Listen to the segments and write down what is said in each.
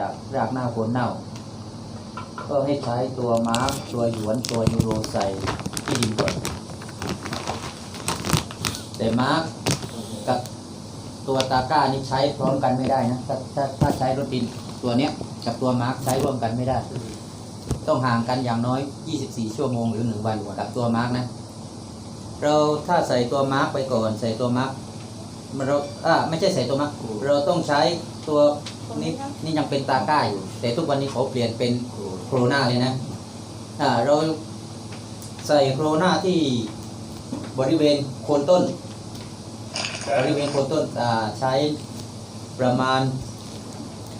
จากรากเน่าโคนเน่า ก็ให้ใช้ตัวมาร์กตัวหยวนตัวยูโรใส่ที่ดินก่อนแต่มาร์กกับตัวตาก้านี่ใช้พร้อมกันไม่ได้นะถ้าถ้าถ้าใช้รถดินตัวเนี้ยกับตัวมาร์กใช้ร่วมกันไม่ได้ ต้องห่างกันอย่างน้อย 24 ชั่วโมงหรือ1วันกับตัวมาร์กนะ เราถ้าใส่ตัวมาร์กไปก่อน ใส่ตัวมาร์กเราอ่าไม่ใช่ใส่ตัวมาร์กเราต้องใช้ตัวนี้นี่ยังเป็นตาก้าอยู่ แต่ทุกวันนี้เขาเปลี่ยนเป็นโครนาเลยนะอ่าเราใส่โครนาที่บริเวณโคนต้น บริเวณโคนต้นอ่าใช้ประมาณ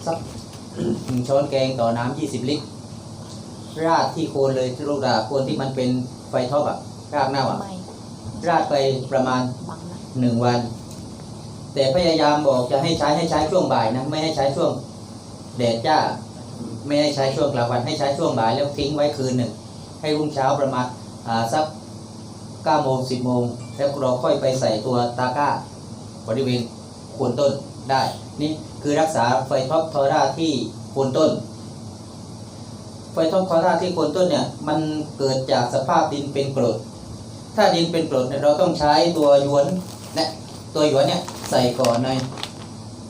สักหนึ่งช้อนแกงต่อน้ำ20 ลิตร ราดที่โคนเลยที่ลูกดาโคนที่มันเป็นไฟท็อปอะรากเน่าอะไม่ราดไปประมาณบังนะหนึ่งวัน แต่พยายามบอกจะให้ใช้ให้ใช้ช่วงบ่ายนะไม่ให้ใช้ช่วงแดดจ้าไม่ให้ใช้ช่วงกลางวันให้ใช้ช่วงบ่ายแล้วทิ้งไว้คืนหนึ่ง ให้รุ่งเช้าประมาณสักเก้าโมงสิบโมงแล้วเราค่อยไปใส่ตัวตาก้าบริเวณโคนต้นได้ นี่คือรักษาไฟท็อปทอร่าที่โคนต้น ไฟท็อปทอร่าที่โคนต้นเนี่ยมันเกิดจากสภาพดินเป็นกรดถ้าดินเป็นกรดเนี่ยเราต้องใช้ตัวหยวนนะตัวหยวนเนี่ย ใส่ก่อนหน่อย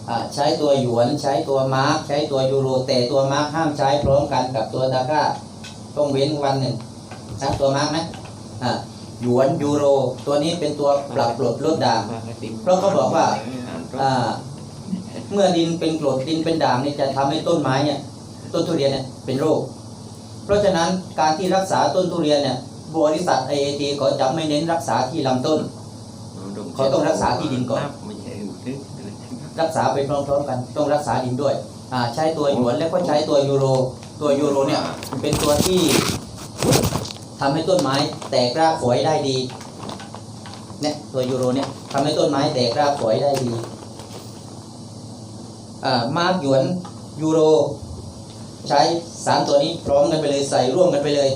อ่าใช้ตัวหยวนใช้ตัวมาร์กใช้ตัวยูโรแต่ตัวมาร์กห้ามใช้พร้อมกันกับตัวตาก้าต้องเว้นวันหนึ่งนะตัวมาร์กนะอ่าหยวนยูโร ตัวนี้เป็นตัวปรับกรดลดด่างเพราะเขาบอกว่าอ่าเมื่อดินเป็นกรดดินเป็นด่างนี่จะทำให้ต้นไม้เนี่ย ต้นทุเรียนเนี่ยเป็นโรค เพราะฉะนั้นการที่รักษาต้นทุเรียนเนี่ยบริษัท IAT เขาจะไม่เน้นรักษาที่ลำต้นเขาต้องรักษาที่ดินก่อน รักษาไปพร้อมๆกันต้องรักษาดินด้วยใช้ตัวหยวนแล้วก็ใช้ตัวยูโร ตัวยูโรเนี่ยเป็นตัวที่ทำให้ต้นไม้แตกรากฝอยได้ดีเนี่ยตัวยูโรเนี่ยทำให้ต้นไม้แตกรากฝอยได้ดีอ่ามาร์กหยวนยูโร ใช้สามตัวนี้พร้อมกันไปเลยใส่ร่วมกันไปเลย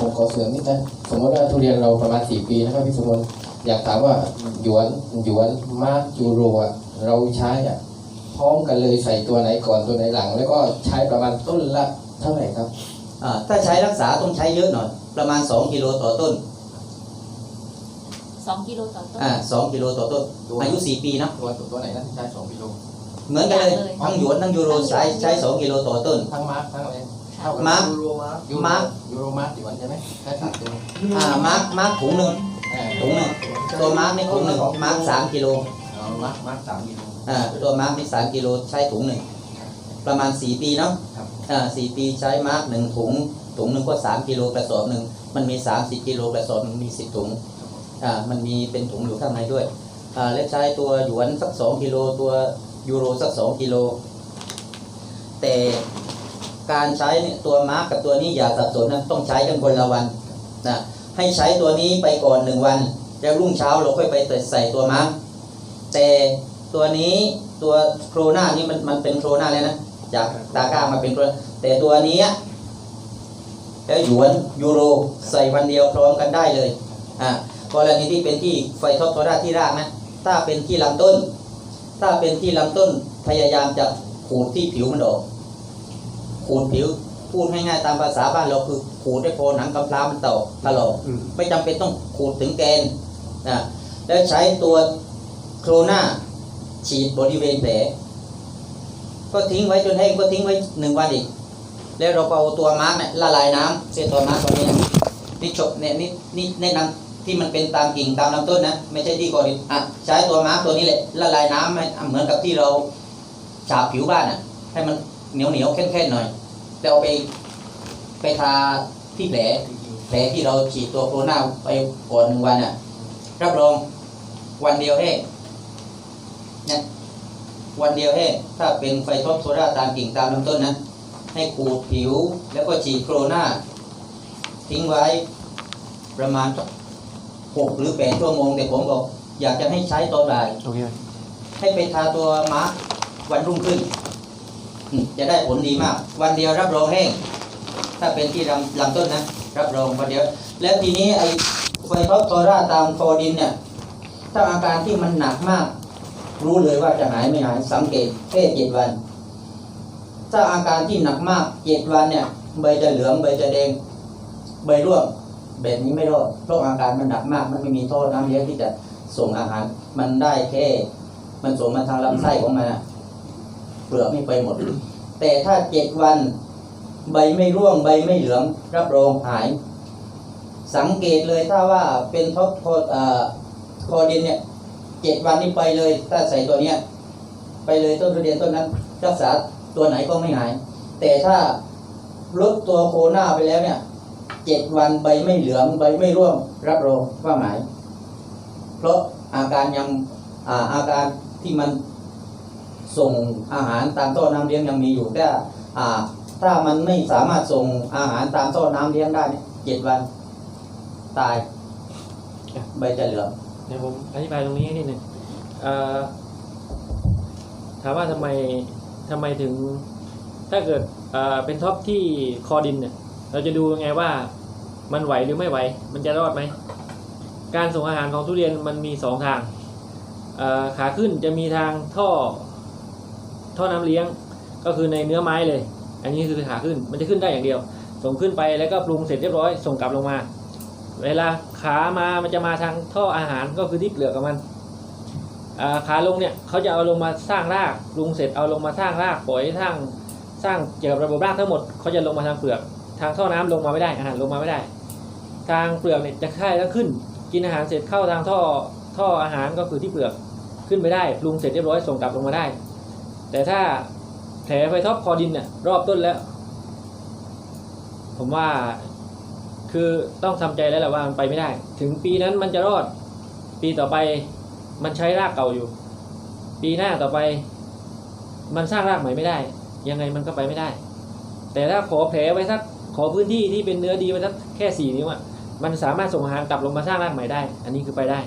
ผมขอเสริมนิดนะสมมติว่าทุเรียนเราประมาณสี่ปีนะครับพี่สมบูรณ์อยากถามว่าหยวนหยวนมาร์กยูโรอะ เราใช้อะพร้อมกันเลยใส่ตัวไหนก่อนตัวไหนหลัง แล้วก็ใช้ประมาณต้นละเท่าไหร่ครับอ่าถ้าใช้รักษาต้องใช้เยอะหน่อย ประมาณ 2กิโลต่อต้นสองกิโลต่อต้นอ่าสองกิโลต่อต้นอายุ 4 ปีนะตัวตัวไหนนะที่ใช้สองกิโลเหมือนกันเลยเลยทั้งหยวนทั้งยูโรใช้ใช้สองกิโลต่อต้นทั้งมาร์กทั้งอะไรค่ะมาร์กยูโรมาร์กยูโรมาร์กหยวนใช่ไหมใช้สามตัวอ่ามาร์กมาร์กถุงหนึ่งเอ่อถุงหนึ่งตัวมาร์กนี่ถุงหนึ่งมาร์กสามกิโลเอา มาร์กมาร์กสามกิโลอ่าตัวมาร์กนี่สามกิโลใช้ถุงหนึ่งประมาณสี่ปีเนาะครับอ่าสี่ปีใช้มาร์กหนึ่งถุงถุงหนึ่งก็สามกิโลกระสอบหนึ่งมันมีสามสิบกิโลกระสอบหนึ่งมีสิบถุงอ่ามันมีเป็นถุงอยู่ข้างในด้วยอ่าและใช้ตัวหยวนสักสองกิโลตัวยูโรสักสองกิโลแต่การใช้เนี่ยตัวมาร์กกับตัวนี้อย่าสับสนนะต้องใช้กันคนละวันนะให้ใช้ตัวนี้ไปก่อนหนึ่งวัน แล้วรุ่งเช้าเราค่อยไปใส่ตัวมาร์ก แต่ตัวนี้ตัวโครนานี่มันมันเป็นโครนาเลยนะจากตาก้ามาเป็นโครนาแต่ตัวนี้แล้วหยวนยูโรใส่วันเดียวพร้อมกันได้เลยอ่ากรณีที่เป็นที่ไฟท็อปโทราที่รากนะถ้าเป็นที่ลำต้น ถ้าเป็นที่ลำต้นพยายามจะขูดที่ผิวมันออกขูดผิวพูดง่ายๆตามภาษาบ้านเราคือขูดให้พอหนังกำพร้ามันตอกถลอกไม่จำเป็นต้องขูดถึงแกนนะแล้วใช้ตัว โครนาฉีดบริเวณแผลก็ทิ้งไว้จนแห้งก็ทิ้งไว้หนึ่งวันอีก แล้วเราเอาตัวมาร์กเนี่ยละลายน้ำเส้นตัวมาร์กตัวนี้นี่จบเนี่ยนี่นี่แนะนำที่มันเป็นตามกิ่งตามลำต้นนะไม่ใช่ที่ก่อนดิอะใช้ตัวมาร์กตัวนี้แหละละลายน้ำให้เหมือนกับที่เราฉาบผิวบ้านอะ ให้มันเหนียวเหนียวๆแข็งๆหน่อย แล้วเอาไปไปทาที่แผลแผลที่เราฉีดตัวโคโรนาไปก่อนหนึ่งวันอะรับรองวันเดียวแห้ง เนี่ยวันเดียวแห้งถ้าเป็นไฟท็อปโซดาตามกิ่งตามลำต้นนะ ให้ขูดผิวแล้วก็ฉีดโครนาทิ้งไว้ประมาณสักหกหรือแปดชั่วโมงแต่ผมบอก อยากจะให้ใช้ตอนบ่ายโอเคให้ไปทาตัวมาร์ควันรุ่งขึ้นอืมจะได้ผลดีมาก วันเดียวรับรองแห้ง ถ้าเป็นที่ลำลำต้นนะ รับรองวันเดียว แล้วทีนี้ไอ้ไฟท็อปโทราตามคอดินเนี่ยถ้าอาการที่มันหนักมาก รู้เลยว่าจะหายไม่หายสังเกตแค่เจ็ดวัน ถ้าอาการที่หนักมากเจ็ดวันเนี่ย ใบจะเหลืองใบจะแดง ใบร่วงแบบนี้ไม่รอดเพราะอาการมันหนักมาก มันไม่มีท่อน้ำเลี้ยงที่จะส่งอาหาร มันได้แค่ มันส่งมาทางลำไส้ของมันเปลือกไม่ไปหมด แต่ถ้าเจ็ดวัน ใบไม่ร่วงใบไม่เหลือง รับรองหาย สังเกตเลยถ้าว่าเป็นท็อปโคเอ่อคอดินเนี่ย เจ็ดวันนี้ไปเลย ถ้าใส่ตัวเนี้ย ไปเลยต้นทุเรียนต้นนั้น รักษาตัวไหนก็ไม่หาย แต่ถ้าลดตัวโคหน้าไปแล้วเนี่ยเจ็ดวันใบไม่เหลืองใบไม่ร่วงรับรองว่าหาย เพราะอาการยังอ่าอาการที่มันส่งอาหารตามท่อน้ำเลี้ยงยังมีอยู่แต่อ่าถ้ามันไม่สามารถส่งอาหารตามท่อน้ำเลี้ยงได้เจ็ดวัน ตายใบจะเหลือง เดี๋ยวผมอธิบายตรงนี้ให้นิดหนึ่งถามว่าทำไมทำไมถึงถ้าเกิดเป็นท็อปที่คอดินเนี่ยเราจะดูยังไงว่ามันไหวหรือไม่ไหว มันจะรอดไหม การส่งอาหารของทุเรียนมันมีสองทางขาขึ้นจะมีทางท่อท่อน้ำเลี้ยงก็คือในเนื้อไม้เลย อันนี้คือขาขึ้นมันจะขึ้นได้อย่างเดียว ส่งขึ้นไปแล้วก็ปรุงเสร็จเรียบร้อย ส่งกลับลงมา เวลาขามามันจะมาทางท่ออาหารก็คือที่เปลือกของมันขาลงเนี่ยเขาจะเอาลงมาสร้างรากปรุงเสร็จเอาลงมาสร้างรากปล่อยสร้างสร้างเกี่ยวกับระบบรากทั้งหมดเขาจะลงมาทางเปลือก ทางท่อน้ำลงมาไม่ได้อาหารลงมาไม่ได้ ทางเปลือกเนี่ยจะค่ายแล้วขึ้น กินอาหารเสร็จเข้าทางท่อท่ออาหารก็คือที่เปลือกขึ้นไปได้ปรุงเสร็จเรียบร้อยส่งกลับลงมาได้ แต่ถ้าแผลไฟท็อปคอดินเนี่ยรอบต้นแล้ว ผมว่า คือต้องทำใจแล้วแหละว่ามันไปไม่ได้ ถึงปีนั้นมันจะรอด ปีต่อไปมันใช้รากเก่าอยู่ ปีหน้าต่อไป มันสร้างรากใหม่ไม่ได้ ยังไงมันก็ไปไม่ได้ แต่ถ้าขอแผลไว้สักขอพื้นที่ที่เป็นเนื้อดีไว้สักแค่สี่นิ้วอะมันสามารถส่งอาหารกลับลงมาสร้างรากใหม่ได้ อันนี้คือไปได้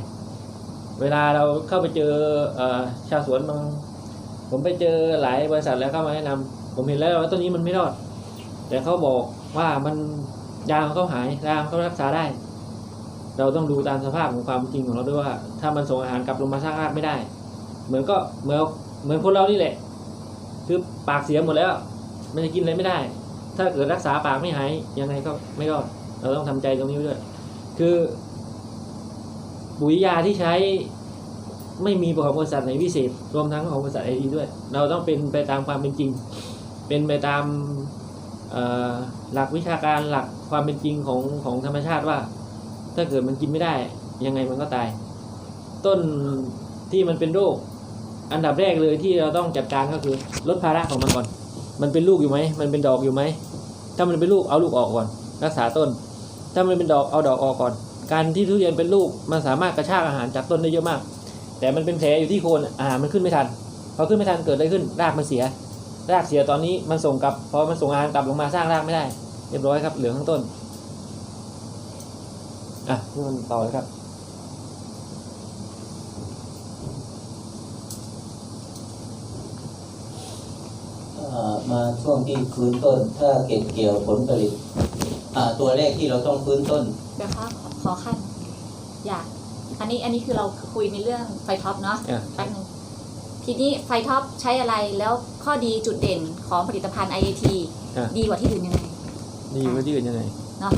เวลาเราเข้าไปเจอเอชาวสวนบางผมไปเจอหลายบริษัทแล้วเข้ามาแนะนำผมเห็นแล้วว่าต้นนี้มันไม่รอด แต่เขาบอกว่ามัน ยางเขาหายยางเขารักษาได้ เราต้องดูตามสภาพของความจริงของเราด้วยว่า ถ้ามันส่งอาหารกลับลงมาสร้างรากไม่ได้ เหมือนก็เหมือนเหมือนคนเรานี่แหละ คือปากเสียหมดแล้ว มันจะกินอะไรไม่ได้ ถ้าเกิดรักษาปากไม่หายยังไงก็ไม่รอดเราต้องทำใจตรงนี้ด้วย คือปุ๋ยยาที่ใช้ไม่มีของบริษัทไหนพิเศษ รวมทั้งของบริษัทไอดีด้วย เราต้องเป็นไปตามความเป็นจริง เป็นไปตามอ่อ หลักวิชาการหลักความเป็นจริงของของธรรมชาติว่า ถ้าเกิดมันกินไม่ได้ ยังไงมันก็ตาย ต้นที่มันเป็นโรคอันดับแรกเลยที่เราต้องจัดการก็คือลดภาระของมันก่อน มันเป็นลูกอยู่ไหม มันเป็นดอกอยู่ไหม ถ้ามันเป็นลูกเอาลูกออกก่อน รักษาต้น ถ้ามันเป็นดอกเอาดอกออกก่อน การที่ทุเรียนเป็นลูกมันสามารถกระชากอาหารจากต้นได้เยอะมาก แต่มันเป็นแผลอยู่ที่โคนอาหารมันขึ้นไม่ทันพอขึ้นไม่ทันเกิดอะไรขึ้นรากมันเสีย รากเสียตอนนี้มันส่งกลับพอมันส่งอาหารกลับลงมาสร้างรากไม่ได้ เรียบร้อยครับ เหลืองทั้งต้นอะนี่มันต่อเลยครับเอ่อมาช่วงที่ฟื้นต้น ถ้าเก็บเกี่ยวผลผลิตอ่าตัวแรกที่เราต้องฟื้นต้นเดี๋ยวค่ะขอขอขั้นอยากอันนี้อันนี้คือเราคุยในเรื่องไฟท็อปเนาะอะแป๊บนึง ทีนี้ไฟท็อปใช้อะไรแล้วข้อดีจุดเด่นของผลิตภัณฑ์ IAT อะ ดีกว่าที่อื่นยังไงนี่อยู่ที่อื่นยังไง เนาะ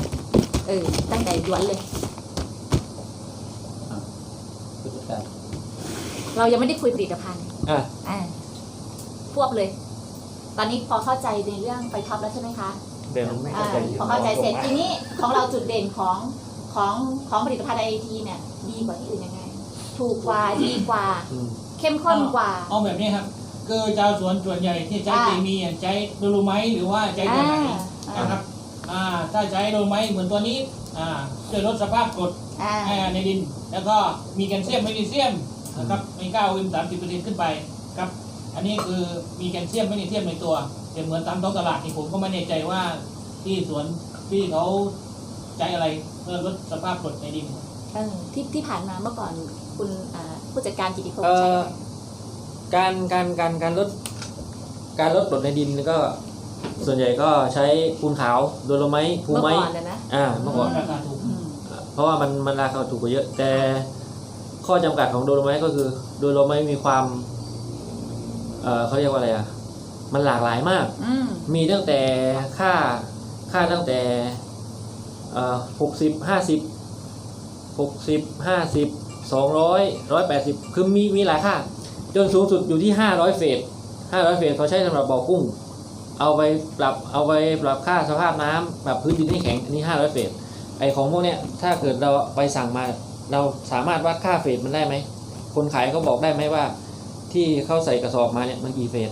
เออตั้งแต่ย้วนเลย ผู้จัดการเรายังไม่ได้คุยผลิตภัณฑ์อะ อ่าควบเลย ตอนนี้พอเข้าใจในเรื่องไฟท็อปแล้วใช่ไหมคะเดี๋ยวผมไม่อ่าเข้าใจอยู่พอเข้าใจเสร็จทีนี้ของเราจุดเด่นของของของผลิตภัณฑ์ IAT เนี่ย ดีกว่าที่อื่นยังไง ถูกกว่าดีกว่า อืม เข้มข้นกว่า เอาแบบนี้ครับคือชาวสวนส่วนใหญ่ที่ใช้อ่าเคมีอะใช้โดโลไมต์หรือว่าใช้ตัวไหนอ่า นะครับอ่าถ้าใช้โดโลไมต์เหมือนตัวนี้อ่าช่วยลดสภาพกรดอ่า อ่าในดิน แล้วก็มีแคลเซียมแมกนีเซียมนะครับมีเก้าวิมสามสิบเปอร์เซ็นต์ขึ้นไปครับ อันนี้คือมีแคลเซียมแมกนีเซียมในตัวแต่เหมือนตามท้องตลาดนี่ผมก็ไม่แน่ใจว่าที่สวนที่เขาใช้อะไรเพื่อลดสภาพกรดในดิน เออที่ที่ผ่านมาเมื่อก่อนคุณอ่าผู้จัดการกิติพงเอ่ศ์ใช้ออะไรการการการการลดการลดกรดในดินก็ส่วนใหญ่ก็ใช้ปูนขาวโดโลไมต์ภูเมื่อไม้ก่อนเลยนะอ่าเมื่อก่อนราคาถูกอืมเพราะว่ามันมันราคาถูกกว่าเยอะ แต่ข้อจำกัดของโดโลไมต์ก็คือโดโลไมต์มีความเอ่อเขาเรียกว่าอะไรอะมันหลากหลายมากอืมมีตั้งแต่ค่าค่าตั้งแต่หกสิบห้าสิบ หกสิบห้าสิบสองร้อยร้อยแปดสิบคือมีมีหลายค่า จนสูงสุดอยู่ที่ห้าร้อยเฟสห้าร้อยเฟสเขาใช้สำหรับบ่อกุ้ง เอาไปปรับเอาไปปรับค่าสภาพน้ำปรับพื้นดินให้แข็งอันนี้ห้าร้อยเฟสไอของพวกเนี้ยถ้าเกิดเราไปสั่งมา เราสามารถวัดค่าเฟสมันได้ไหม คนขายเขาบอกได้ไหมว่า ที่เขาใส่กระสอบมาเนี่ยมันกี่เฟส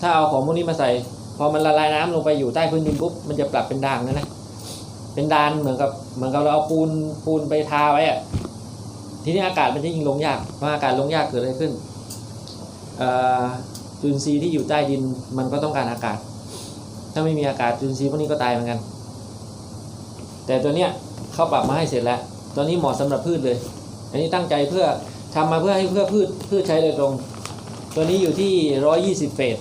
ถ้าเอาของพวกนี้มาใส่ พอมันละลายน้ำลงไปอยู่ใต้พื้นดินปุ๊บมันจะปรับเป็นด่างเลยนะ เป็นดานเหมือนกับเหมือนกับเราเอาปูนปูนไปทาไว้อะทีนี้อากาศมันจะยิ่งลงยากเพออากาศลงยากเกิดอะไรขึ้นจุลินทรีย์ที่อยู่ใต้ดินมันก็ต้องการอากาศ ถ้าไม่มีอากาศจุลินทรีย์พวกนี้ก็ตายเหมือนกัน แต่ตัวเนี้ยเขาปรับมาให้เสร็จแล้ว ตัวนี้เหมาะสำหรับพืชเลย อันนี้ตั้งใจเพื่อทำมาเพื่อให้เพื่อพืชพืชใช้โดยตรง ตัวนี้อยู่ที่ร้อยี่สิบเฟส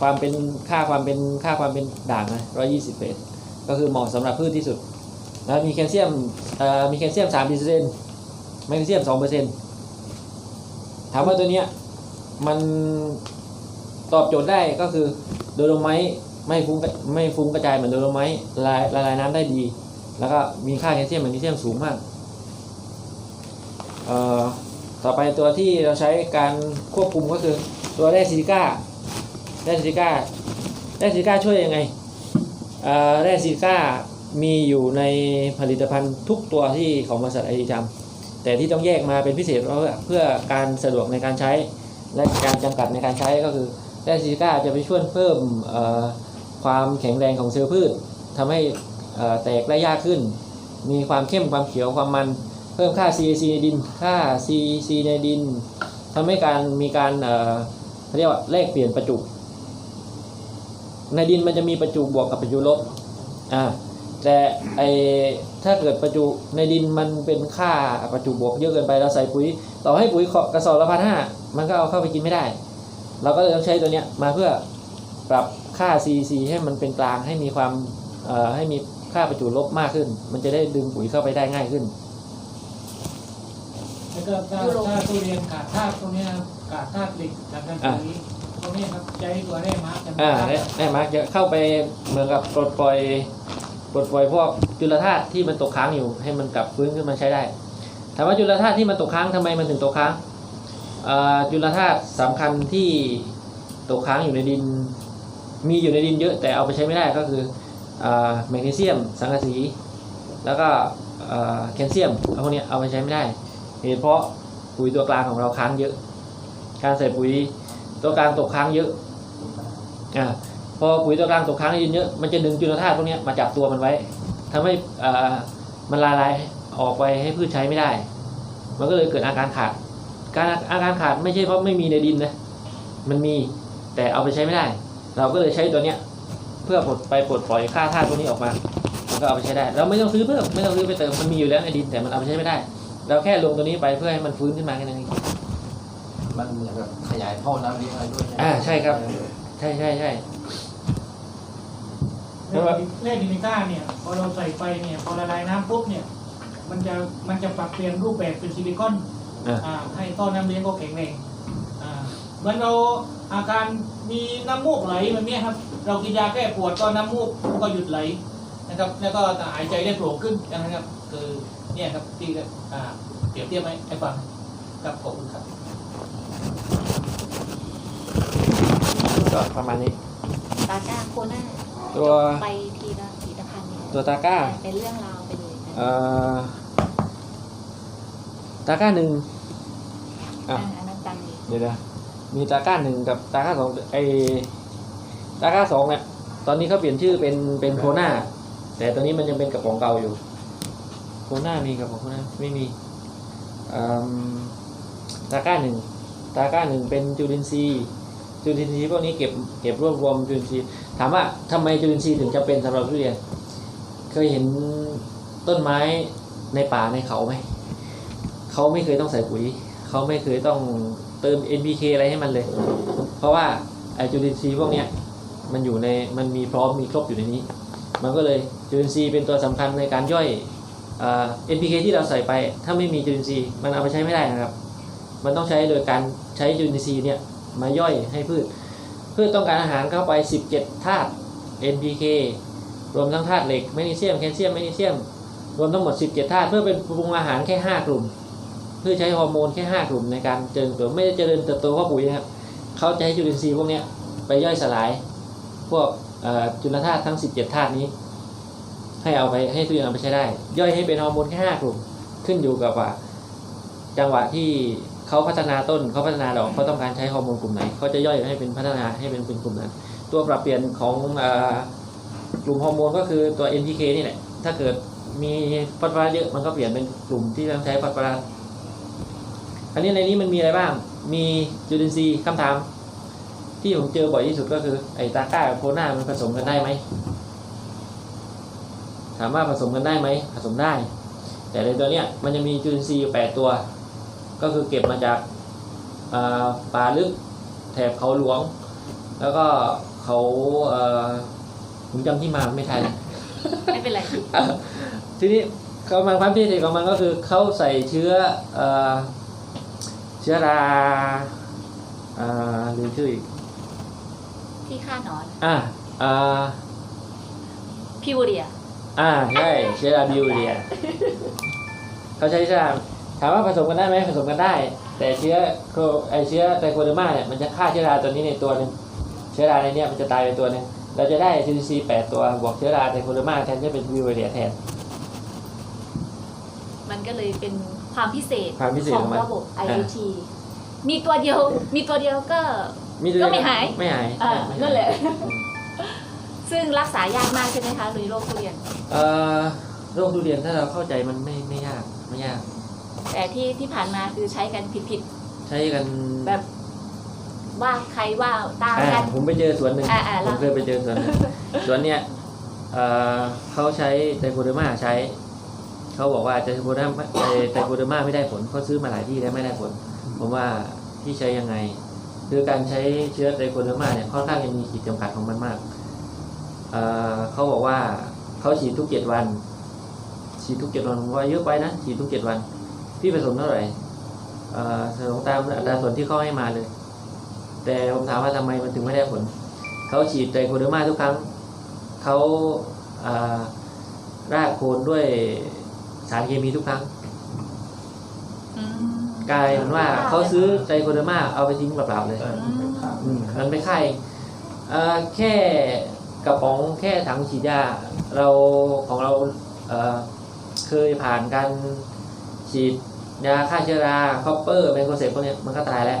ความเป็นค่าความเป็นค่าความเป็นด่างนะร้อยี่สิบเฟส ก็คือเหมาะสำหรับพืชที่สุดแล้วมีแคลเซียมมีแคลเซียมสามเปอร์เซ็นต์แมกนีเซียมสองเปอร์เซ็นต์ถามว่าตัวเนี้ยมันตอบโจทย์ได้ก็คือโดโลไมต์ไม่ฟุ้งไม่ฟุ้งกระจายเหมือนโดโลไมต์ละลายละลายน้ำได้ดี แล้วก็มีค่าแคลเซียมแมกนีเซียมสูงมากเอ่อต่อไปตัวที่เราใช้การควบคุมก็คือตัวแร่ซิลิก้าแร่ซิลิก้าแร่ซิลิก้าช่วยยังไง แร่ซิลิก้ามีอยู่ในผลิตภัณฑ์ทุกตัวที่ของบริษัทไอทีจำแต่ที่ต้องแยกมาเป็นพิเศษเพราะเพื่อการสะดวกในการใช้ และการจำกัดในการใช้ก็คือแร่ซิลิก้าจะไปช่วยเพิ่มความแข็งแรงของเซลล์พืชทำให้แตกและยากขึ้น มีความเข้มความเขียวความมัน เพิ่มค่า CAC ในดินค่า CC ในดินทำให้การมีการเอ่อเขาเรียกว่าแลกเปลี่ยนประจุ ในดินมันจะมีประจุบวกกับประจุลบอ่าแต่ไอถ้าเกิดประจุในดินมันเป็นค่าประจุบวกเยอะเกินไปเราใส่ปุ๋ย ต่อให้ปุ๋ยกระสอบละพันห้ามันก็เอาเข้าไปกินไม่ได้ เราก็เลยต้องใช้ตัวเนี้ยมาเพื่อปรับค่า CC ให้มันเป็นกลางให้มีความเอ่อให้มีค่าประจุลบมากขึ้น มันจะได้ดึงปุ๋ยเข้าไปได้ง่ายขึ้นแล้วก็ถ้าถ้าทุเรียนขาดธาตุตรงนี้นะครับขาดธาตุเหล็กจากการปุ๋ย ตรงนี้ครับใช้ตัวแร่มาร์กกันอ่าได้ได้มาร์กจะเข้าไปเหมือนกับปลดปล่อยปลดปล่อยพวกจุลธาตุที่มันตกค้างอยู่ ให้มันกลับฟื้นขึ้นมาใช้ได้ถามว่าจุลธาตุที่มันตกค้างทำไมมันถึงตกค้างอ่าจุลธาตุสำคัญที่ตกค้างอยู่ในดิน มีอยู่ในดินเยอะแต่เอาไปใช้ไม่ได้ก็คือแมกนีเซียม สังกะสี แล้วก็แคลเซียมเอาพวกนี้เอาไปใช้ไม่ได้เหตุเพราะปุ๋ยตัวกลางของเราค้างเยอะ การใส่ปุ๋ย ตัวกลางตกค้างเยอะอ่าพอปุ๋ยตัวกลางตกค้างในดินเยอะมันจะดึงจุลธาตุพวกเนี้ยมาจับตัวมันไว้ทำให้อ่ามันละลายออกไปให้พืชใช้ไม่ได้ มันก็เลยเกิดอาการขาด การอาการขาดไม่ใช่เพราะไม่มีในดินนะมันมีแต่เอาไปใช้ไม่ได้ เราก็เลยใช้ตัวเนี้ยเพื่อปลดไปปลดปล่อยค่าธาตุพวกนี้ออกมามันก็เอาไปใช้ได้ เราไม่ต้องซื้อเพิ่มไม่ต้องซื้อไปเติมมันมีอยู่แล้วในดินแต่มันเอาไปใช้ไม่ได้ เราแค่ลงตัวนี้ไปเพื่อให้มันฟื้นขึ้นมาแค่นั้นเอง มันเหมือนกับขยายท่อน้ำเลี้ยงอะไรด้วยอ่าใช่ครับ ใช่ใช่ใช่ แร่แร่ดินิก้าเนี่ย พอเราใส่ไปเนี่ย พอละลายน้ำปุ๊บเนี่ย มันจะมันจะปรับเปลี่ยนรูปแบบเป็นซิลิคอนอ่าอ่าให้ต้อน้ำเลี้ยงก็แข็งแรงอ่าเหมือนเราอาการมีน้ำมูกไหลแบบเนี้ยครับ เรากินยาแก้ปวดก็น้ำมูกก็หยุดไหลนะครับ แล้วก็หายใจได้โปร่งขึ้นนะครับ คือเนี่ยครับที่อ่าเปรียบเทียบให้ให้ฟังครับขอบคุณครับ ก็ประมาณนี้ ตาก้าโคน่าตัว ไปทีละผลิตภัณฑ์เนี่ยตัวตาก้า เป็นเรื่องราวไปเลยนะเอ่อ ตาก้าหนึ่งอะ อะอันนั้นตังนี้เดี๋ยวนะมีตาก้าหนึ่งกับตาก้าสองไอตาก้าสองเนี่ย ตอนนี้เขาเปลี่ยนชื่อเป็นเป็นโคน่าแต่ตัวนี้มันยังเป็นกระป๋องเก่าอยู่โคน่ามีกระป๋องโคน่าไม่มีอืมตาก้าหนึ่งตาก้าหนึ่งเป็นจุลินทรีย์ จุลินทรีย์พวกนี้เก็บเก็บรวบรวมจุลินทรีย์ถามว่าทำไมจุลินทรีย์ถึงจะเป็นสำหรับทุเรียน เคยเห็นต้นไม้ในป่าในเขาไหมเขาไม่เคยต้องใส่ปุ๋ยเขาไม่เคยต้องเติม NPK อะไรให้มันเลย เพราะว่าไอจุลินทรีย์พวกเนี้ยมันอยู่ในมันมีพร้อมมีครบอยู่ในนี้ มันก็เลยจุลินทรีย์เป็นตัวสำคัญในการย่อยเอ่อ NPK ที่เราใส่ไป ถ้าไม่มีจุลินทรีย์มันเอาไปใช้ไม่ได้นะครับ มันต้องใช้โดยการใช้จุลินทรีย์เนี่ย มาย่อยให้พืช พืชต้องการอาหารเข้าไป 17ธาตุ NPK รวมทั้งธาตุเหล็กแมกนีเซียมแคลเซียมแมกนีเซียม รวมทั้งหมด 17ธาตุเพื่อเป็นปรุงอาหารแค่ 5 กลุ่ม เพื่อใช้ฮอร์โมนแค่ 5 กลุ่มในการเจริญเติบโตไม่ได้เจริญเติบโตเพราะปุ๋ยนะครับเขาจะให้จุลินทรีย์พวกนี้ไปย่อยสลาย พวกจุลธาตุทั้ง 17ธาตุนี้ ให้เอาไปให้ทุเรียนเอาไปใช้ได้ ย่อยให้เป็นฮอร์โมนแค่ 5 กลุ่ม ขึ้นอยู่กับว่าจังหวะที่ เขาพัฒนาต้นเขาพัฒนาดอกเขาต้องการใช้ฮอร์โมนกลุ่มไหนเขาจะย่อยให้เป็นพัฒนาให้เป็นเป็นกลุ่มนั้น ตัวปรับเปลี่ยนของกลุ่มฮอร์โมนก็คือตัว NPK นี่แหละ ถ้าเกิดมีฟอสฟอรัสเยอะมันก็เปลี่ยนเป็นกลุ่มที่ต้องใช้ฟอสฟอรัสอันนี้ในนี้มันมีอะไรบ้าง มีจุลินทรีย์คำถาม ที่ผมเจอบ่อยที่สุดก็คือ ไอ้ตาก้ากับโคน่ามันผสมกันได้ไหมถามว่าผสมกันได้ไหมผสมได้ แต่ในตัวเนี้ยมันจะมีจุลินทรีย์อยู่แปดตัว ก็คือเก็บมาจากอ่าป่าลึกแถบเขาหลวง แล้วก็เขาเอ่อผมจำที่มาไม่ทันไม่เป็นไรทีนี้เขามาความพิเศษของมันก็คือเขาใส่เชื้อเอ่อเชื้อราอ่าลืมชื่ออีกที่ฆ่าหนอนอ่าอ่าพิวเรียอ่าใช่เชื้อราบิวเรียเขาใช้เชื้อรา ถามว่าผสมกันได้ไหมผสมกันได้ แต่เชื้อโคไอเชื้อไตรโคเดอร์มาเนี่ยมันจะฆ่าเชื้อราตัวนี้ในตัวหนึ่งเชื้อราในเนี้ยมันจะตายไปตัวหนึ่งเราจะได้จุลินทรีย์แปดตัวบวกเชื้อราไตรโคเดอร์มาแทนจะเป็นบิวเรียแทน มันก็เลยเป็นความพิเศษความพิเศษขอของงมัน ระบบ IoT มีตัวเดียวมีตัวเดียวก็ ตัวก็ไม่หาย ไม่หายอ่าไม่ายนั่นแหละ ซึ่งรักษายากมากใช่ไหมคะหรือโรคทุเรียน เอ่อโรคทุเรียนถ้าเราเข้าใจมันไม่ไม่ยากไม่ยาก แต่ที่ที่ผ่านมาคือใช้กันผิดใช้กันๆแบบว่าใครว่าตามอ่ากันผมไปเจอสวนหนึ่งอ่าอ่าผแล้มวเคยไปเจอสวนหนึ่งสวนเนี้ยเอ่อเขาใช้ไตรโคเดอร์มาใช้ เขาบอกว่าไตรโคเดอร์มาไตรโคเดอร์มาไม่ได้ผลเขาซื้อมาหลายที่แล้วไม่ได้ผล ผมว่าที่ใช้ยังไง คือการใช้เชื้อไตรโคเดอร์มาเนี่ยค่อนข้างจะมีขีดจำกัดของมันมากเอ่อเขาบอกว่าเขาฉีดทุกเจ็ดวัน ฉีดทุกเจ็ดวันผมว่าเยอะไปนะฉีดทุกเจ็ดวัน พี่ผสมเท่าไหร่เอ่อผสมตามอัตราส่วนที่เขาให้มาเลย แต่ผมถามว่าทำไมมันถึงไม่ได้ผล เขาฉีดไตรโคเดอร์มาทุกครั้งเขาอ่ารากโคนด้วยสารเคมีทุกครั้งอืมกลายเป็นว่าเขาซื้อไตรโคเดอร์มาเอาไปทิ้งเปล่าๆเลยอืมอืมมันไม่ค่ายเอ่อแค่กระป๋องแค่ถังฉีดยาเราของเราเอ่อเคยผ่านการฉีด ยาฆ่าเชื้อราคอปเปอร์เมนโคเซปพวกเนี้ยมันก็ตายแล้ว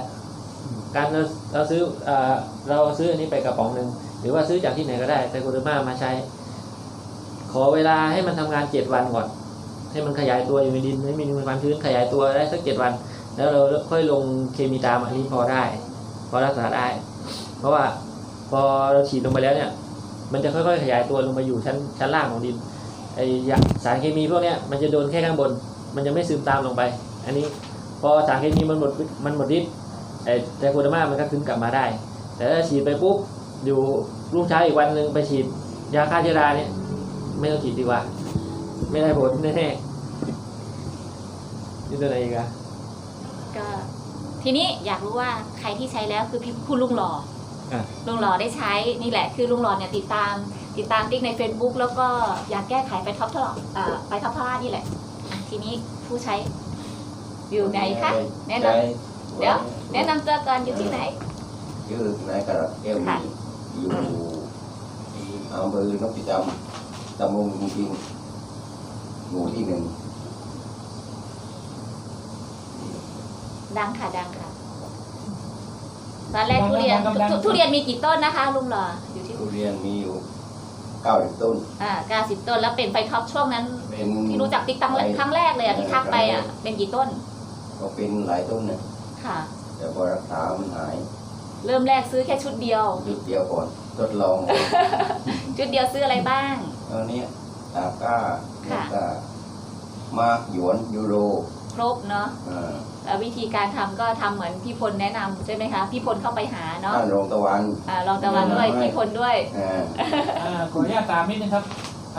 การเราเราซื้อเอ่อเราซื้ออันนี้ไปกระป๋องหนึ่งหรือว่าซื้อจากที่ไหนก็ได้ไตรโคเดอร์มามาใช้ ขอเวลาให้มันทำงานเจ็ดวันก่อน ให้มันขยายตัวอยู่ในดินไม่มีความชื้นขยายตัวได้สักเจ็ดวัน แล้วเราค่อยลงเคมีตามอันนี้พอได้ พอรักษาได้ เพราะว่าพอเราฉีดลงไปแล้วเนี่ย มันจะค่อยๆขยายตัวลงมาอยู่ชั้นชั้นล่างของดินไอ้ยาสารเคมีพวกเนี้ยมันจะโดนแค่ข้างบน มันจะไม่ซึมตามลงไป อันนี้พอสารเคมีมันหมดมันหมดฤทธิ์ไอ้ไตรโคเดอร์มามันก็ซึมกลับมาได้ แต่ถ้าฉีดไปปุ๊บอยู่รุ่งเช้าอีกวันหนึ่งไปฉีดยาฆ่าเชื้อราเนี่ยไม่ต้องฉีดดีกว่า ไม่ได้ผลแน่ๆนี่ตัวไหนอีกอะก็ทีนี้อยากรู้ว่าใครที่ใช้แล้วคือพี่คุณลุงหล่ออะลุงหล่อได้ใช้นี่แหละ คือลุงหล่อเนี่ยติดตาม ติดตามติ๊กใน Facebook แล้วก็อยากแก้ไขไปท็อปทอเอ่อไปท็อปทอนี่แหละอะทีนี้ผู้ใช้ อยู่ไหนคะ แนะนำเดี๋ยวแนะนำตัวก่อนอยู่ที่ไหนชื่อนายกระแก้วค่ะมีอยู่อำเภอนพิตำตำบลจริงหมู่ที่หนึ่งดังค่ะดังค่ะตอนแรกทุเรียนทุทุทุเรียนมีกี่ต้นนะคะ ลุงหล่ออยู่ที่ทุเรียนมีอยู่เก้าสิบต้น อ่า90ต้นแล้วเป็นไฟท็อปช่วงนั้นเป็นที่รู้จักติ๊กตั้งครั้งแรกเลยอะที่ทักไปอะเป็นกี่ต้น ก็เป็นหลายต้นนะค่ะ แต่พอรักษามันหาย เริ่มแรกซื้อแค่ชุดเดียว จุดเดียวก่อนทดลองชุดเดียวซื้ออะไรบ้างตอนนี้ตาก้าค่ะแล้วก็มาร์กหยวนยูโร ครบเนาะอ่าแล้ววิธีการทำก็ทำเหมือนพี่พลแนะนำใช่ไหมคะพี่พลเข้าไปหาเนาะท่านรองตะวันอ่าลองตะวันด้วยพี่พลด้วยอ่าอ่าขออนุญาตตามนิดนึงครับ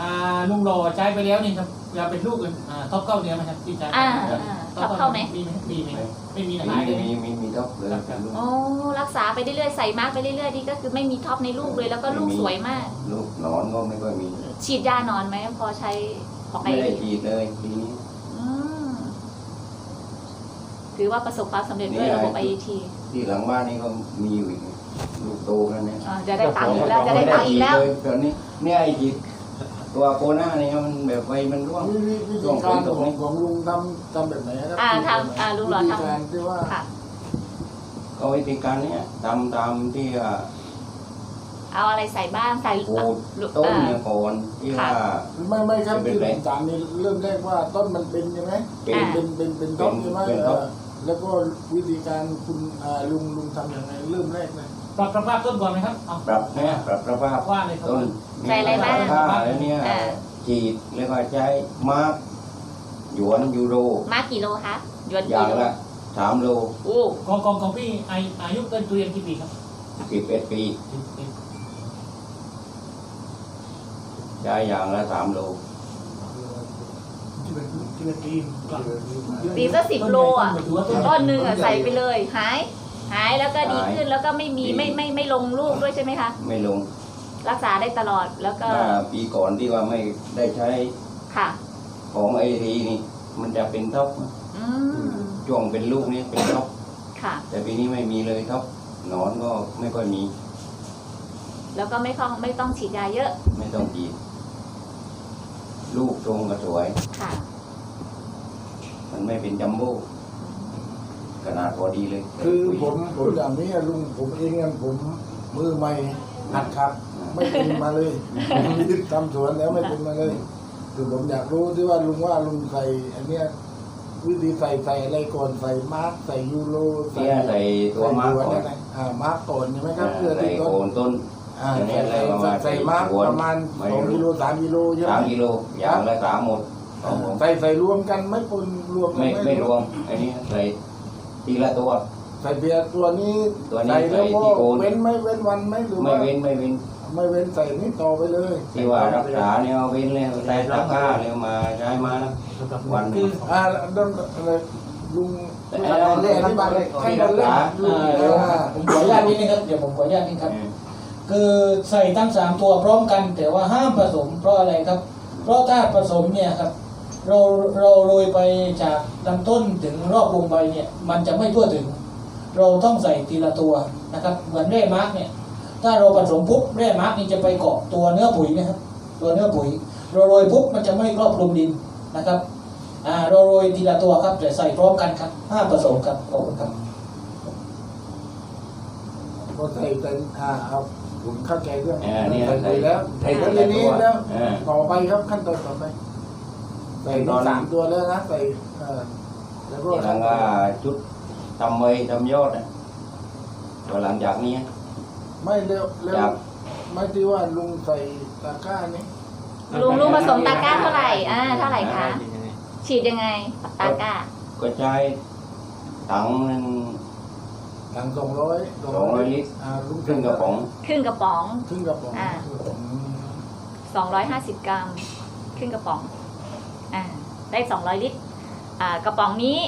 ออ่าลุงรอใช้ไปแล้วนี่ครับจะเป็นลูกอื่นอ่าท็อปเข้าเนื้อไหมครับที่ใช้ อ่าอ่าท็อปเข้าไหมมีไหมมีไหมไม่มีนะมีหายเลยมีมีมีท็อปเลยครับครับลูกโอ้รักษาไปเรื่อยๆใส่มาร์กไปเรื่อยๆนี่ก็คือไม่มีท็อปในลูกเลยแล้วก็ลูกสวยมาก ลูกหนอนก็ไม่ค่อยมี ฉีดยานอนไหมพอใช้ออกไปไม่ได้ฉีดเลยทีนี้อืมถือว่าประสบความสำเร็จด้วยระบบ IET ที่หลังบ้านนี่ก็มีอยู่อีกลูกโตกันเนี่ยอ่าจะได้ตังค์อีกแล้วจะได้ตังค์อีกแล้วตอนนี้เนี่ยไอ้จี ตัวโคหน้าเนี่ยมันแบบไฟมันร่วง วิธีวิธีการของของลุงทำทำแบบไหนครับอ่าทำอ่าลุงหลอดวิทธีการที่ว่าำค่ะ ก็วิธีการเนี้ยทำตามที่ว่า เอาอะไรใส่บ้างใส่ปลูกลูกต้นอ่าเนี่ยก่อนที่ว่า ไม่ไม่ครับเป็นที่ไรผมถามนี่เริ่มแรกว่าต้นมันเป็นใช่ไหมเป็น อ่า เป็นเป็นเป็นท็อปใช่ไหมเป็นท็อปเออแล้วก็วิธีการคุณอ่าลุงลุงทำยังไงเริ่มแรกเลย ปรับสภาพต้นก่อนไหมครับเอา ปรับเนี่ยปรับสภาพว่าเลยครับต้นใส่อะไรบ้างค่าแล้วเนี่ยอ่าฉีดแล้วก็ใช้มาร์กหยวนยูโรมากี่โลคะหยวนอย่ากี่งโลละสามโลโอ้ของของของพี่อายุอายุต้นทุเรียนกี่ปีครับสิบเอ็ดปีใช้อย่างละสามโลที่เป็นที่เป็นทีมตีสักสิบโลอะถือว่าต้นก้อนหนึ่งอะใส่ไปเลยหาย หายแล้วก็ดีหายขึ้นแล้วก็ไม่มีดีไม่ไม่ไม่ลงลูกด้วยใช่ไหมคะ ไม่ลง รักษาได้ตลอดแล้วก็เมื่อปีก่อนที่ว่าไม่ได้ใช้ค่ะ ของไอทีนี่ มันจะเป็นท็อปอืมช่วงเป็นลูกนี่เป็นท็อปค่ะ แต่ปีนี้ไม่มีเลยท็อปหนอนก็ไม่ค่อยมี แล้วก็ไม่ต้องไม่ต้องฉีดยาเยอะ ไม่ต้องฉีดลูกตรงก็สวยค่ะ มันไม่เป็นจัมโบ้ ขนาดพอดีเลยคือผมผมอย่างนี้อะลุงผมเองอะผมมือใหม่หัดครับ ไม่เป็นมาเลยทำสวนแล้วไม่เป็นมาเลยคือผมอยากรู้ที่ว่าลุงว่าลุงใส่อันเนี้ยวิธีใส่ใส่อะไรก่อนใส่มาร์กใส่ยูโรเนี่ยใส่ตัวมาร์กก่อนใส่ตัวอ่ามาร์กก่อนใช่ไหมครับเพื่อใส่ที่ต้โคนนต้นอ่าอันนี้ใส่อะไรประมาณใส่มาร์กใส่ขวดประมาณไม่สองรู้กิโลสามกิโลใช่ไหมสามกิโลอย่างละสามหมดของผมใส่ใส่รวมกันไม่ปนรวมกันไม่ไม่รวมอันนี้ใส่ ทีละตัว ใส่เบียร์ตัวนี้ตัวนี้ใส่แล้วใส่ก็ที่โคน เว้นไม่เว้นวันไหมหรือไม่ว่าเว้นไม่เว้นไม่เว้นใส่นี่ต่อไปเลยที่ว่ารักษาเนี่ยเอาเว้นแล้วใส่ตะกร้าแล้วมาใช้มานะวันหนึ่ง อ่าต้นอะไรลุงแต่ลุงทำได้อธิบายเลยขั้นตอนแรกลุงเดี๋ยวอ่าผมขออนุญาตนิดนึงครับ เดี๋ยวผมขออนุญาตนิดครับ คือใส่ทั้งสามตัวพร้อมกัน แต่ว่าห้ามผสมเพราะอะไรครับ เพราะถ้าผสมเนี่ยครับ เราเราโรยไปจากลำต้นถึงรอบวงใบเนี่ยมันจะไม่ทั่วถึง เราต้องใส่ทีละตัวนะครับ เหมือนแร่มาร์กเนี่ยถ้าเราผสมปุ๊บแร่มาร์กนี่จะไปเกาะตัวเนื้อปุ๋ยนะครับตัวเนื้อปุ๋ย เราโรยปุ๊บมันจะไม่ครอบคลุมดินนะครับอ่าเราโรยทีละตัวครับแต่ใส่พร้อมกันครับห้าผสมครับขอบคุณครับพอใส่เป็นอ่าเอาผมเข้าใจเรื่องอ่าเนี่ยใส่ไปแล้วใส่แล้วละทีนี้ตัวแล้วต่อไปครับขั้นตอนต่อไป ใส่ขั้นตทั้องนสามตัวแล้วนะใส่เอ่อแล้วก็หลังว่าชุดทำใบทำยอดนะพอหลังจากนี้ ไม่เร็วเร็วครับไม่ที่ว่าลุงใส่ตะกร้านี่ลุงลุงผสมตาก้าเท่าไหร่อ่าเท่าไหร่คะฉีดยังไงตาก้าก็ใช้ถังหนึ่งหลังสองร้อยสองร้อยลิตรอ่าลุงครึ่งกระป๋องครึ่งกระป๋องครึ่งกระป๋องอ่าอืม250กรัมครึ่งกระป๋อง อ่าได้ 200 ลิตรอ่ากระป๋องนี้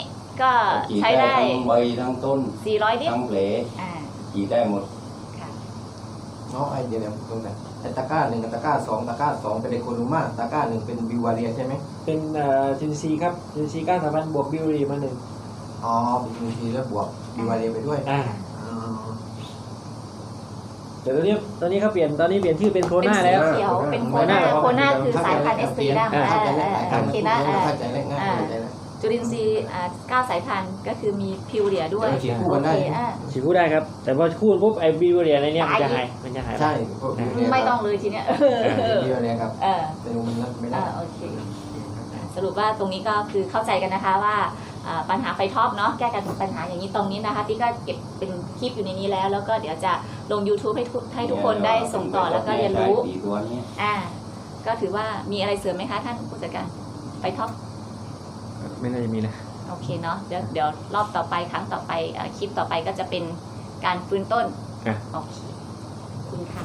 ก็ฉีดใช้ได้ได้ทั้งใบทั้งต้น 400 ลิตรทั้งแผลอ่าฉีดได้หมดค่ะน้องไอเดียเนี่ยตรงไหนไอ้ตะกร้าหนึ่งกับตะกร้าสองตะกร้าสองเป็นไอโคลูมาตะกร้าหนึ่งเป็นบิวาเรียใช่ไหมเป็นเอ่อจินซีครับจินซีก้าสามพันบวกบิวรีมาหนึ่งอ๋อบิวทีแล้วบวกบิวาเรียไปด้วยอ่า อ๋อเดี๋ยวตอนนี้ตอนนี้เขาเปลี่ยนตอนนี้เปลี่ยนชื่อเป็นโคเป็นน่าสีแล้ว เขียว เป็นโคนาโคน่าโคนาคือสายพันธุ์เอสซีดัมอ่าอ่าอ่าโอเคนะอ่าเข้าใจแล้วง่ายเข้าใจแล้วจุลินทรีย์อ่าเก้าสายพันธุ์ก็คือมีพิวเรียด้วยเดี๋ยวฉีดคู่กันได้โอเคอ่าฉีดพูดได้ครับ แต่พอคูดปุ๊บไอ้บิวเรียอะไรเนี่ยมันจะตายหายมันจะหาย ใช่พวกบิวาเรียไม่ต้องเลยทีเนี้ยเออบิวาเรียครับเออเป็นมันรับไม่ได้อ่าโอเค สรุปว่าตรงนี้ก็คือเข้าใจกันนะคะว่าอ่า ปัญหาไฟท็อปเนาะแก้กันปัญหาอย่างนี้ตรงนี้นะคะที่ก็เก็บเป็นคลิปอยู่ในนี้แล้ว แล้วก็เดี๋ยวจะลง YouTube ให้ทุกให้ทุกคนได้ส่งต่อแล้วก็เรียนรู้สี่ตัวนี้อ่าก็ถือว่ามีอะไรเสริมไหมคะท่านผู้จัดการไฟท็อปไม่น่าจะมีนะโอเคเนาะเดี๋ยวเดี๋ยวรอบต่อไปครั้งต่อไปอ่าคลิปต่อไปก็จะเป็นการฟื้นต้นอะโอเคขอบคุณค่ะ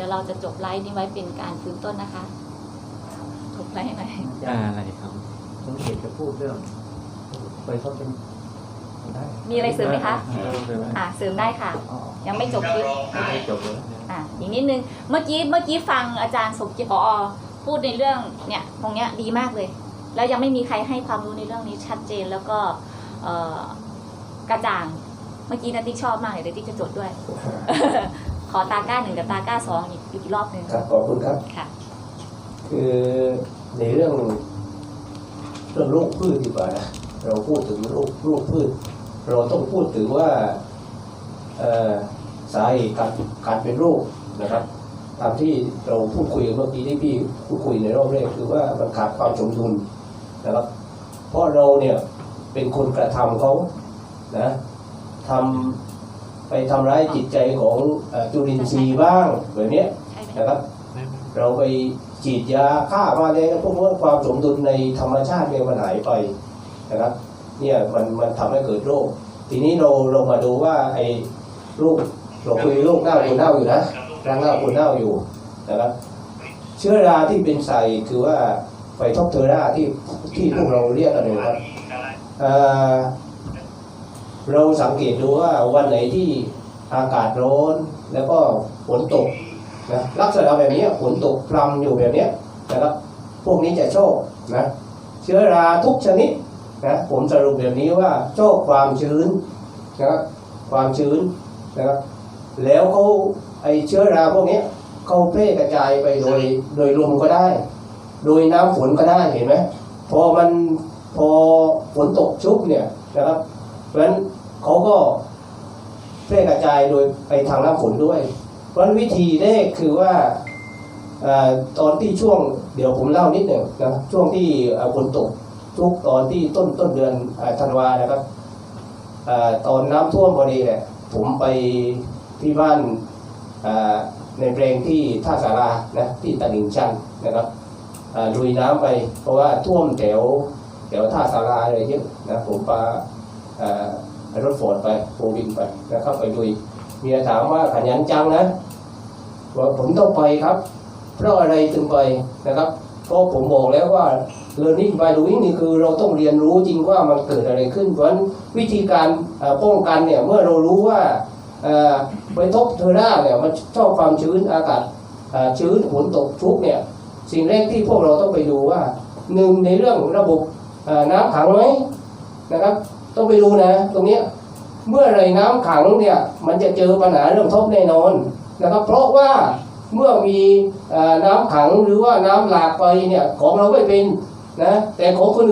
ดี๋ยวเราจะจบไลฟ์นี้ไว้เป็นการฟื้นต้นนะคะ จบไลฟ์หน่อยอ่าอะไรครับผมเห็นจะพูดเรื่องไปเขาเป็นได้มีอะไรเสริมไหมคะอ่าเสริมไหมอ่าเสริมได้ค่ะ อ๋อยังไม่จบคลิปไม่จบเลยอะอีกนิดนึงเมื่อกี้เมื่อกี้ฟังอาจารย์สมจิตพอพูดในเรื่องเนี่ยตรงเนี้ยดีมากเลย แล้วยังไม่มีใครให้ความรู้ในเรื่องนี้ชัดเจนแล้วก็เอ่อกระจ่างเมื่อกี้นันติ๊กชอบมากเลยเดี๋ยวติ๊กจะจดด้วย ขอตาก้าหนึ่งกับตาก้าสองอีกอีกรอบหนึ่งครับขอบคุณครับ ค่ะ คือ ในเรื่องเรื่องโรคพืชดีกว่านะเราพูดถึงโรคโรคพืช เราต้องพูดถึงว่าเอ่อสาเหตุการการเป็นโรคนะครับ ตามที่เราพูดคุยกันเมื่อกี้ที่พี่พูดคุยในรอบแรกคือว่ามันขาดความสมดุลนะครับ เพราะเราเนี่ยเป็นคนกระทำเขานะทำไปทำร้ายจิตใจของเอ่อจุลินทรีย์บ้างแบบเนี้ยใช่ไหมนะครับ เราไป ฉีดยาฆ่ามาเลยพวกนี้ความสมดุลในธรรมชาติเนี่ยมันหายไปนะครับเนี่ยมันมันทำให้เกิดโรค ทีนี้เราเรามาดูว่าไอ้โรคเราคุยโรคเน่าคนเน่าอยู่นะร่างเน่าคนเน่าอยู่นะครับเชื้อราที่เป็นใส่คือว่าไฟท็อปเทอราที่ที่พวกเราเรียกกันเลยครับเอ่อเราสังเกตดูว่าวันไหนที่อากาศร้อนแล้วก็ฝนตก นะลักษณะแบบนี้ฝนตกพรำอยู่แบบนี้นะครับพวกนี้จะโชอบนะเชื้อราทุกชนิดนะผมสรุปแบบนี้ว่าโชอบความชื้นนะครับความชื้นนะครับแล้วเขาไอเชื้อราพวกนี้เขาแพร่กระจายไปโดยโดยลมก็ได้ โดยน้ำฝนก็ได้เห็นไหมพอมันพอฝนตกชุบเนี่ยนะครับเพราะฉะนั้นเขาก็แพร่กระจายโดยไปทางน้ำฝนด้วย เพราะฉะนั้นวิธีแรกคือว่าอตอนที่ช่วงเดี๋ยวผมเล่านิดหนึ่งนะช่วงที่ฝนตกทุกตอนที่ต้นต้นเดือนธันวานะครับอตอนน้ำท่วมพอดีเนี่ยผมไปที่บ้านในแปลงที่ท่าสารานะที่ตลิ่งชันนะครับลุยน้ำไป เพราะว่าท่วมแถวแถวท่าสาราเลยเยอะนะผมปารถฟอร์ดไปโฟวินไปนะครับไปลุย เมียถามว่าขยันจังนะบอกผมต้องไปครับ เพราะอะไรถึงไปนะครับเพราะผมบอกแล้วว่า learning by doing นี่คือเราต้องเรียนรู้จริงว่ามันเกิดอะไรขึ้น เพราะฉะนั้นวิธีการป้องกันเนี่ยเมื่อเรารู้ว่าไปทบเทอร่าเนี่ยมันชอบความชื้นอากาศชื้นฝนตกชุกเนี่ยสิ่งแรกที่พวกเราต้องไปดูว่าหนึ่งในเรื่องระบบน้ำขังไหมนะครับ ต้องไปดูนะ ตรงเนี้ย เมื่อไรน้ำขังเนี่ยมันจะเจอปัญหาเรื่องทบแน่นอนนะครับ เพราะว่าเมื่อมีอน้ำขังหรือว่าน้ำหลากไปเนี่ยของเราไม่เป็นนะแต่ของคนอื่น